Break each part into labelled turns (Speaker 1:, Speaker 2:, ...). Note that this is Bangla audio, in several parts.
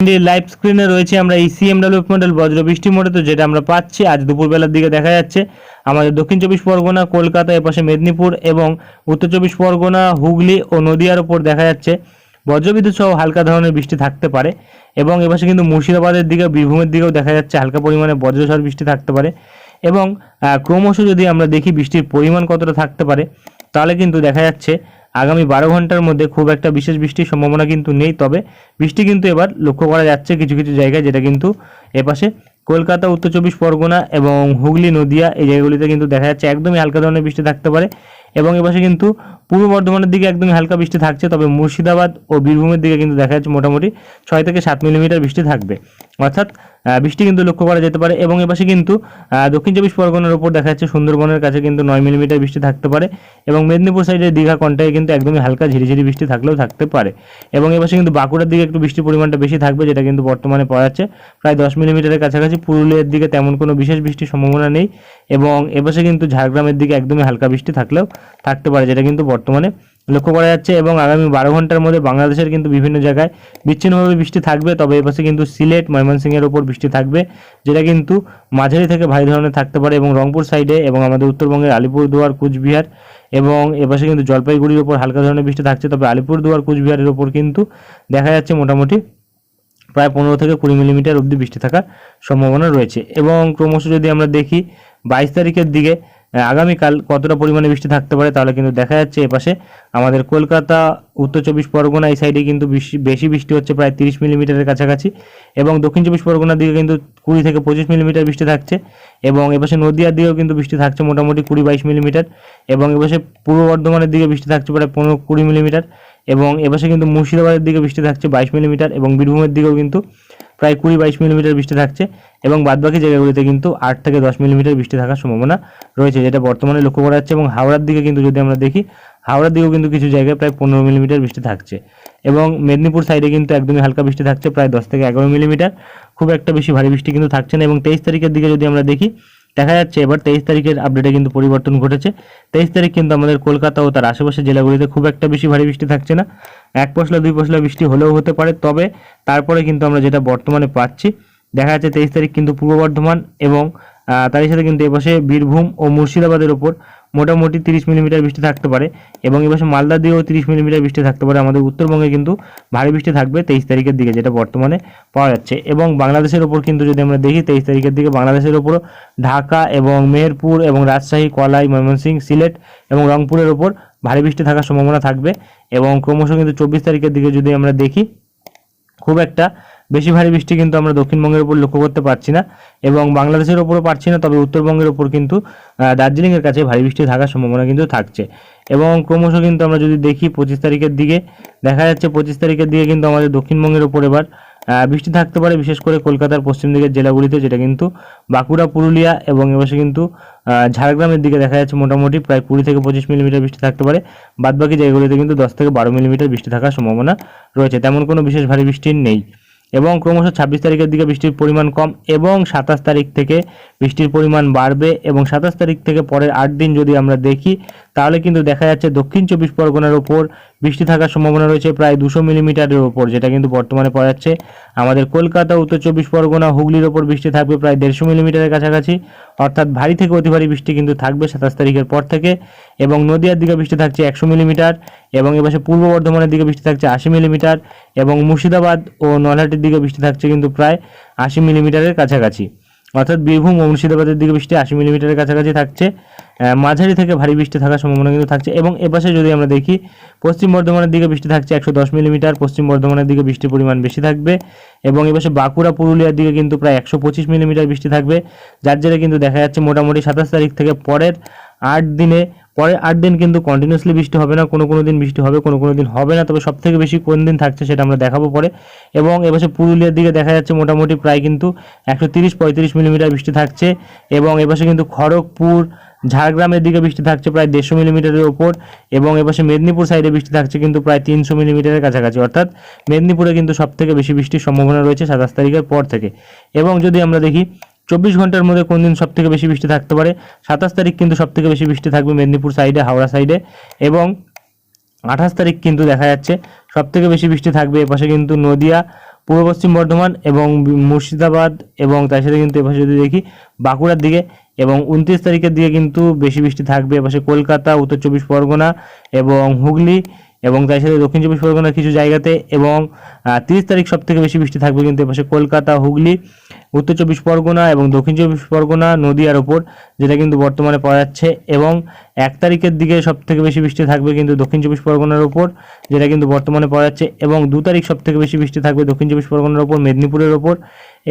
Speaker 1: লাইভ স্ক্রিনে রয়েছে আমরা এই সিএমডাব্লিউ মডেল বজ্র বৃষ্টি মোডে, তো যেটা আমরা পাচ্ছি, আজ দুপুরবেলার দিকে দেখা যাচ্ছে। আমাদের দক্ষিণ চব্বিশ পরগনা, কলকাতা, এপাশে মেদিনীপুর এবং উত্তর চব্বিশ পরগনা, হুগলি ও নদিয়ার ওপর দেখা যাচ্ছে। বজ্রবিদ্যুৎ সহ হালকা ধরনের বৃষ্টি থাকতে পারে এবং এপাশে কিন্তু মুর্শিদাবাদের দিকে বীরভূমের দিকেও দেখা যাচ্ছে হালকা পরিমাণে বজ্রঝড় বৃষ্টি থাকতে পারে এবং ক্রমশ যদি আমরা দেখি বৃষ্টির পরিমাণ কতটা থাকতে পারে, তাহলে কিন্তু দেখা যাচ্ছে আগামী বারো ঘণ্টার মধ্যে খুব একটা বিশেষ বৃষ্টির সম্ভাবনা কিন্তু নেই, তবে বৃষ্টি কিন্তু এবার লক্ষ্য করা যাচ্ছে কিছু কিছু জায়গায়, যেটা কিন্তু এপাশে কলকাতা, উত্তর চব্বিশ পরগনা এবং হুগলি, নদিয়া এই জায়গাগুলিতে কিন্তু দেখা যাচ্ছে একদমই হালকা ধরনের বৃষ্টি থাকতে পারে এবং এপাশে কিন্তু পূর্ব বর্ধমানের দিকে একদমই হালকা বৃষ্টি থাকছে, তবে মুর্শিদাবাদ ও বীরভূমের দিকে কিন্তু দেখা যাচ্ছে মোটামুটি ছয় থেকে সাত মিলিমিটার বৃষ্টি থাকবে। অর্থাৎ বৃষ্টি কিন্তু লক্ষ্য করা যেতে পারে এবং এপাশে কিন্তু দক্ষিণ চব্বিশ পরগনার উপর দেখা যাচ্ছে সুন্দরবনের কাছে কিন্তু নয় মিলিমিটার বৃষ্টি থাকতে পারে এবং মেদিনীপুর সাইডে দীঘা কন্টায় কিন্তু একদমই হালকা ঝিরিঝিরি বৃষ্টি থাকলেও থাকতে পারে। এবং এপাশে কিন্তু বাঁকুড়ার দিকে একটু বৃষ্টির পরিমাণটা বেশি থাকবে যেটা কিন্তু বর্তমানে পাওয়া যাচ্ছে। প্রায় দশ মিলিমিটারের কাছাকাছি পুরুলিয়ার দিকে তেমন কোনো বিশেষ বৃষ্টির সম্ভাবনা নেই এবং এপাশে কিন্তু ঝাড়গ্রামের দিকে একদমই হালকা বৃষ্টি থাকলেও থাকতে পারে যেটা কিন্তু বর্তমানে লক্ষ্য করা যাচ্ছে এবং আগামী বারো ঘণ্টার মধ্যে বাংলাদেশের কিন্তু বিভিন্ন জায়গায় বিচ্ছিন্নভাবে বৃষ্টি থাকবে। তবে এপাশে কিন্তু সিলেট, ময়মনসিংহের ওপর বৃষ্টি থাকবে, যেটা কিন্তু মাঝারি থেকে ভারী ধরনের থাকতে পারে এবং রংপুর সাইডে এবং আমাদের উত্তরবঙ্গের আলিপুরদুয়ার, কুচবিহার এবং এপাশে কিন্তু জলপাইগুড়ির ওপর হালকা ধরনের বৃষ্টি থাকছে। তবে আলিপুরদুয়ার, কুচবিহারের ওপর কিন্তু দেখা যাচ্ছে মোটামুটি প্রায় পনেরো থেকে কুড়ি মিলিমিটার অবধি বৃষ্টি থাকার সম্ভাবনা রয়েছে। এবং ক্রমশ যদি আমরা দেখি, বাইশ তারিখের দিকে আগামীকাল কতটা পরিমাণে বৃষ্টি থাকতে পারে তাহলে কিন্তু দেখা যাচ্ছে এপাশে আমাদের কলকাতা, উত্তর চব্বিশ পরগনা এই সাইডে কিন্তু বেশি- বৃষ্টি হচ্ছে প্রায় তিরিশ মিলিমিটারের কাছাকাছি এবং দক্ষিণ চব্বিশ পরগনার দিকে কিন্তু কুড়ি থেকে পঁচিশ মিলিমিটার বৃষ্টি থাকছে এবং এপাশে নদিয়ার দিকেও কিন্তু বৃষ্টি থাকছে মোটামুটি কুড়ি বাইশ মিলিমিটার এবং এপাশে পূর্ব বর্ধমানের দিকে বৃষ্টি থাকছে প্রায় পনেরো কুড়ি মিলিমিটার এবং এপাশে কিন্তু মুর্শিদাবাদের দিকে বৃষ্টি থাকছে বাইশ মিলিমিটার এবং বীরভূমের দিকেও কিন্তু প্রায় কুড়ি বাইশ মিলিমিটার বৃষ্টি থাকছে এবং বাদবাকি জায়গাগুলিতে কিন্তু আট থেকে দশ মিলিমিটার বৃষ্টি থাকার সম্ভাবনা রয়েছে, যেটা বর্তমানে লক্ষ্য করা যাচ্ছে এবং হাওড়ার দিকে কিন্তু যদি আমরা দেখি, হাওড়ার দিকেও কিন্তু কিছু জায়গায় প্রায় পনেরো মিলিমিটার বৃষ্টি থাকছে এবং মেদিনীপুর সাইডে কিন্তু একদমই হালকা বৃষ্টি থাকছে, প্রায় দশ থেকে এগারো মিলিমিটার। খুব একটা বেশি ভারী বৃষ্টি কিন্তু থাকছে না এবং তেইশ তারিখের দিকে যদি আমরা দেখি দেখা যাচ্ছে এবার তেইশ তারিখের আপডেটে কিন্তু পরিবর্তন ঘটেছে। তেইশ তারিখ কিন্তু আমাদের কলকাতা ও তার আশেপাশের জেলাগুলিতে খুব একটা বেশি ভারী বৃষ্টি থাকছে না। এক পশলা, দুই পশলা বৃষ্টি হলেও হতে পারে, তবে তারপরে কিন্তু আমরা যেটা বর্তমানে পাচ্ছি, দেখা যাচ্ছে তেইশ তারিখ কিন্তু পূর্ব বর্ধমান এবং তারই সাথে কিন্তু এপাশে বীরভূম ও মুর্শিদাবাদের ওপর মোটামুটি তিরিশ মিলিমিটার বৃষ্টি থাকতে পারে এবং এপাশে মালদা দিয়েও তিরিশ মিলিমিটার বৃষ্টি থাকতে পারে। আমাদের উত্তরবঙ্গে কিন্তু ভারী বৃষ্টি থাকবে তেইশ তারিখের দিকে, যেটা বর্তমানে পাওয়া যাচ্ছে। এবং বাংলাদেশের ওপর কিন্তু যদি আমরা দেখি, তেইশ তারিখের দিকে বাংলাদেশের ওপরও ঢাকা এবং মেহেরপুর এবং রাজশাহী, কলাই ময়মনসিংহ সিলেট এবং রংপুরের ওপর ভারী বৃষ্টি থাকার সম্ভাবনা থাকবে। এবং ক্রমশ কিন্তু চব্বিশ তারিখের দিকে যদি আমরা দেখি, খুব একটা বেশি ভারী বৃষ্টি কিন্তু আমরা দক্ষিণবঙ্গের উপর লক্ষ্য করতে পারছি না এবং বাংলাদেশের ওপরও পারছি না, তবে উত্তরবঙ্গের ওপর কিন্তু দার্জিলিংয়ের কাছে ভারী বৃষ্টি থাকার সম্ভাবনা কিন্তু থাকছে। এবং ক্রমশ কিন্তু আমরা যদি দেখি পঁচিশ তারিখের দিকে, দেখা যাচ্ছে পঁচিশ তারিখের দিকে কিন্তু আমাদের দক্ষিণবঙ্গের ওপর এবার বৃষ্টি থাকতে পারে, বিশেষ করে কলকাতার পশ্চিম দিকের জেলাগুলিতে, যেটা কিন্তু বাঁকুড়া, পুরুলিয়া এবং এপাশে কিন্তু ঝাড়গ্রামের দিকে দেখা যাচ্ছে মোটামুটি প্রায় কুড়ি থেকে পঁচিশ মিলিমিটার বৃষ্টি থাকতে পারে। বাদবাকি জায়গাগুলিতে কিন্তু দশ থেকে বারো মিলিমিটার বৃষ্টি থাকার সম্ভাবনা রয়েছে, তেমন কোনো বিশেষ ভারী বৃষ্টি নেই। এবং ক্রমশ ছাব্বিশ তারিখের দিকে বৃষ্টির পরিমাণ কম এবং সাতাশ তারিখ থেকে বৃষ্টির পরিমাণ বাড়বে এবং সাতাশ তারিখ থেকে পরের আট দিন যদি আমরা দেখি, তাহলে কিন্তু দেখা যাচ্ছে দক্ষিণ চব্বিশ পরগনার ওপর বৃষ্টি থাকার সম্ভাবনা রয়েছে প্রায় দুশো মিলিমিটারের ওপর, যেটা কিন্তু বর্তমানে পাওয়া যাচ্ছে। আমাদের কলকাতা, উত্তর চব্বিশ পরগনা, হুগলির ওপর বৃষ্টি থাকবে প্রায় দেড়শো মিলিমিটারের কাছাকাছি। অর্থাৎ ভারী থেকে অতি ভারী বৃষ্টি কিন্তু থাকবে সাতাশ তারিখের পর থেকে এবং নদিয়ার দিকে বৃষ্টি থাকছে একশো মিলিমিটার এবং এবার পূর্ব বর্ধমানের দিকে বৃষ্টি থাকছে আশি মিলিমিটার এবং মুর্শিদাবাদ ও নলহাটির দিকে বৃষ্টি থাকছে কিন্তু প্রায় আশি মিলিমিটারের কাছাকাছি। অর্থাৎ বীরভূম ও মুর্শিদাবাদের দিকে বৃষ্টি আশি মিলিমিটারের কাছাকাছি থাকছে। মাঝারি থেকে ভারী বৃষ্টি থাকার সম্ভাবনা কিন্তু থাকছে এবং এপাশে যদি আমরা দেখি, পশ্চিম বর্ধমানের দিকে বৃষ্টি থাকছে একশো দশ মিলিমিটার, পশ্চিম বর্ধমানের দিকে বৃষ্টির পরিমাণ বেশি থাকবে এবং এপাশে বাঁকুড়া, পুরুলিয়ার দিকে কিন্তু প্রায় একশো পঁচিশ মিলিমিটার বৃষ্টি থাকবে, যার জেরে কিন্তু দেখা যাচ্ছে মোটামুটি সাতাশ তারিখ থেকে পরের আট দিনে পরের আট দিন কিন্তু কন্টিনিউসলি বৃষ্টি হবে না, কোনো কোনো দিন বৃষ্টি হবে, কোনো কোনো দিন হবে না, তবে সব থেকে বেশি কোন দিন থাকছে সেটা আমরা দেখাবো পরে। এবং এপাশে পুরুলিয়ার দিকে দেখা যাচ্ছে মোটামুটি প্রায় কিন্তু একশো তিরিশ পঁয়ত্রিশ মিলিমিটার বৃষ্টি থাকছে এবং এপাশে কিন্তু খড়গপুর, ঝাড়গ্রামের দিকে বৃষ্টি থাকছে প্রায় দেড়শো মিলিমিটারের ওপর এবং এপাশে মেদিনীপুর সাইডে বৃষ্টি থাকছে কিন্তু প্রায় তিনশো মিলিমিটারের কাছাকাছি। অর্থাৎ মেদিনীপুরে কিন্তু সব থেকে বেশি বৃষ্টির সম্ভাবনা রয়েছে সাতাশ তারিখের পর থেকে। এবং যদি আমরা দেখি চব্বিশ ঘণ্টার মধ্যে কোন দিন সব থেকে বেশি বৃষ্টি থাকতে পারে? সাতাশ তারিখ কিন্তু সব থেকে বেশি বৃষ্টি থাকবে মেদিনীপুর সাইডে, হাওড়া সাইডে এবং আঠাশ তারিখ কিন্তু দেখা যাচ্ছে সব থেকে বেশি বৃষ্টি থাকবে এপাশে কিন্তু নদিয়া, পূর্ব পশ্চিম বর্ধমান এবং মুর্শিদাবাদ এবং তার সাথে কিন্তু এপাশে যদি দেখি বাঁকুড়ার দিকে এবং উনত্রিশ তারিখের দিকে কিন্তু বেশি বৃষ্টি থাকবে। এপাশে কলকাতা, উত্তর চব্বিশ পরগনা এবং হুগলি এবং তার সাথে দক্ষিণ চব্বিশ পরগনার কিছু জায়গাতে এবং তিরিশ তারিখ সব থেকে বেশি বৃষ্টি থাকবে কিন্তু এপাশে কলকাতা, হুগলি উত্তর চব্বিশ পরগনা এবং দক্ষিণ চব্বিশ পরগনা নদীয়ার ওপর যেটা কিন্তু বর্তমানে পাওয়া যাচ্ছে। এবং এক তারিখের দিকে সব থেকে বেশি বৃষ্টি থাকবে কিন্তু দক্ষিণ চব্বিশ পরগনার ওপর যেটা কিন্তু বর্তমানে পাওয়া যাচ্ছে। এবং দু তারিখ সব থেকে বেশি বৃষ্টি থাকবে দক্ষিণ চব্বিশ পরগনার ওপর মেদিনীপুরের ওপর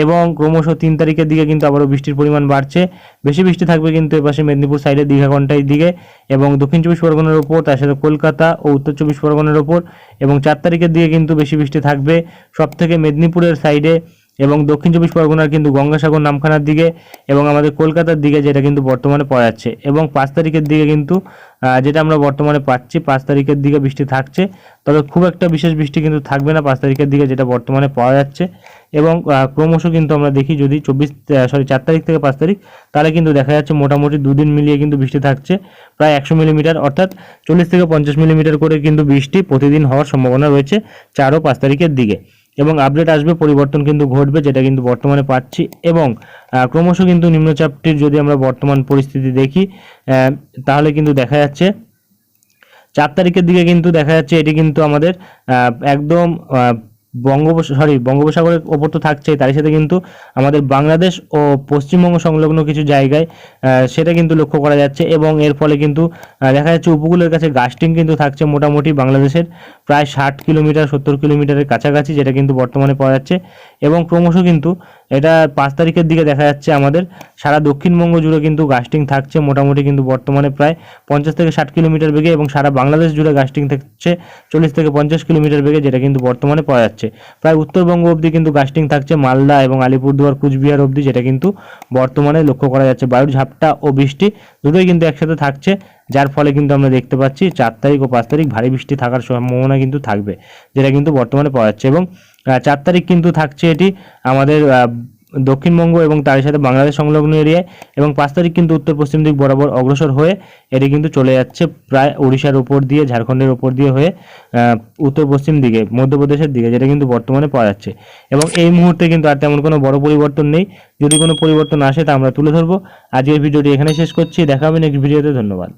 Speaker 1: এবং ক্রমশ তিন তারিখের দিকে কিন্তু আবারও বৃষ্টির পরিমাণ বাড়ছে। বেশি বৃষ্টি থাকবে কিন্তু এপাশে মেদিনীপুর সাইডে দীঘা ঘন্টায় দিকে। এবং দক্ষিণ চব্বিশ পরগনার ওপর তার সাথে কলকাতা ও উত্তর চব্বিশ পরগনার ওপর এবং চার তারিখের দিকে কিন্তু বেশি বৃষ্টি থাকবে। সব থেকে মেদিনীপুরের সাইডে এবং দক্ষিণ চব্বিশ পরগনার কিন্তু গঙ্গাসাগর নামখানার দিকে এবং আমাদের কলকাতার দিকে যেটা কিন্তু বর্তমানে পাওয়া যাচ্ছে এবং পাঁচ তারিখের দিকে কিন্তু যেটা আমরা বর্তমানে পাচ্ছি, পাঁচ তারিখের দিকে বৃষ্টি থাকছে। তবে খুব একটা বিশেষ বৃষ্টি কিন্তু থাকবে না পাঁচ তারিখের দিকে যেটা বর্তমানে পাওয়া যাচ্ছে। এবং ক্রমশ কিন্তু আমরা দেখি যদি চব্বিশ সরি চার তারিখ থেকে পাঁচ তারিখ, তাহলে কিন্তু দেখা যাচ্ছে মোটামুটি দুদিন মিলিয়ে কিন্তু বৃষ্টি থাকছে, প্রায় একশো মিলিমিটার। অর্থাৎ চল্লিশ থেকে পঞ্চাশ মিলিমিটার করে কিন্তু বৃষ্টি প্রতিদিন হওয়ার সম্ভাবনা রয়েছে চার ও পাঁচ তারিখের দিকে। এবং আপডেট আসবে পরিবর্তন কিন্তু ঘটবে যেটা কিন্তু বর্তমানে পাচ্ছি। এবং ক্রমশ কিন্তু নিম্নচাপটির যদি আমরা বর্তমান পরিস্থিতি দেখি তাহলে কিন্তু দেখা যাচ্ছে চার তারিখের দিকে কিন্তু দেখা যাচ্ছে এটি কিন্তু আমাদের একদম আহ, বঙ্গোপ সরি বঙ্গোপসাগরের ওপর তো থাকছেই তার সাথে কিন্তু আমাদের বাংলাদেশ ও পশ্চিমবঙ্গ সংলগ্ন কিছু জায়গায় সেটা কিন্তু লক্ষ্য করা যাচ্ছে। এবং এর ফলে কিন্তু দেখা যাচ্ছে উপকূলের কাছে গাস্টিং কিন্তু থাকছে মোটামুটি বাংলাদেশের। প্রায় ষাট কিলোমিটার, সত্তর কিলোমিটারের কাছাকাছি যেটা কিন্তু বর্তমানে পাওয়া যাচ্ছে। এবং ক্রমশ কিন্তু এটা পাঁচ তারিখের দিকে দেখা যাচ্ছে আমাদের। সারা দক্ষিণবঙ্গ জুড়ে কিন্তু গাস্টিং থাকছে মোটামুটি কিন্তু বর্তমানে প্রায় পঞ্চাশ থেকে ষাট কিলোমিটার বেগে এবং সারা বাংলাদেশ জুড়ে গাস্টিং থাকছে চল্লিশ থেকে পঞ্চাশ কিলোমিটার বেগে যেটা কিন্তু বর্তমানে পাওয়া যাচ্ছে। প্রায় উত্তরবঙ্গ অবধি কিন্তু গাস্টিং থাকছে, মালদা এবং আলিপুরদুয়ার, কুচবিহার অবধি যেটা কিন্তু বর্তমানে লক্ষ্য করা যাচ্ছে। বায়ুর ঝাপটা ও বৃষ্টি দুটোই কিন্তু একসাথে থাকছে। যার ফলে কিন্তু আমরা দেখতে পাচ্ছি চার তারিখ ও পাঁচ তারিখ ভারী বৃষ্টি থাকার সম্ভাবনা কিন্তু থাকবে, যেটা কিন্তু বর্তমানে পাওয়া যাচ্ছে এবং চার তারিখ কিন্তু থাকছে এটি আমাদের দক্ষিণবঙ্গ এবং তার সাথে বাংলাদেশ সংলগ্ন এরিয়ায় এবং পাঁচ তারিখ কিন্তু উত্তর পশ্চিম দিক বরাবর অগ্রসর হয়ে এটি কিন্তু চলে যাচ্ছে প্রায় ওড়িশার উপর দিয়ে, ঝাড়খণ্ডের উপর দিয়ে হয়ে উত্তর পশ্চিম দিকে, মধ্যপ্রদেশের দিকে, যেটা কিন্তু বর্তমানে পাওয়া যাচ্ছে। এবং এই মুহূর্তে কিন্তু আর তেমন কোনো বড় পরিবর্তন নেই। যদি কোনো পরিবর্তন আসে তা আমরা তুলে ধরবো। আজকের ভিডিওটি এখানে শেষ করছি। দেখা হবে নেক্সট ভিডিওতে ধন্যবাদ।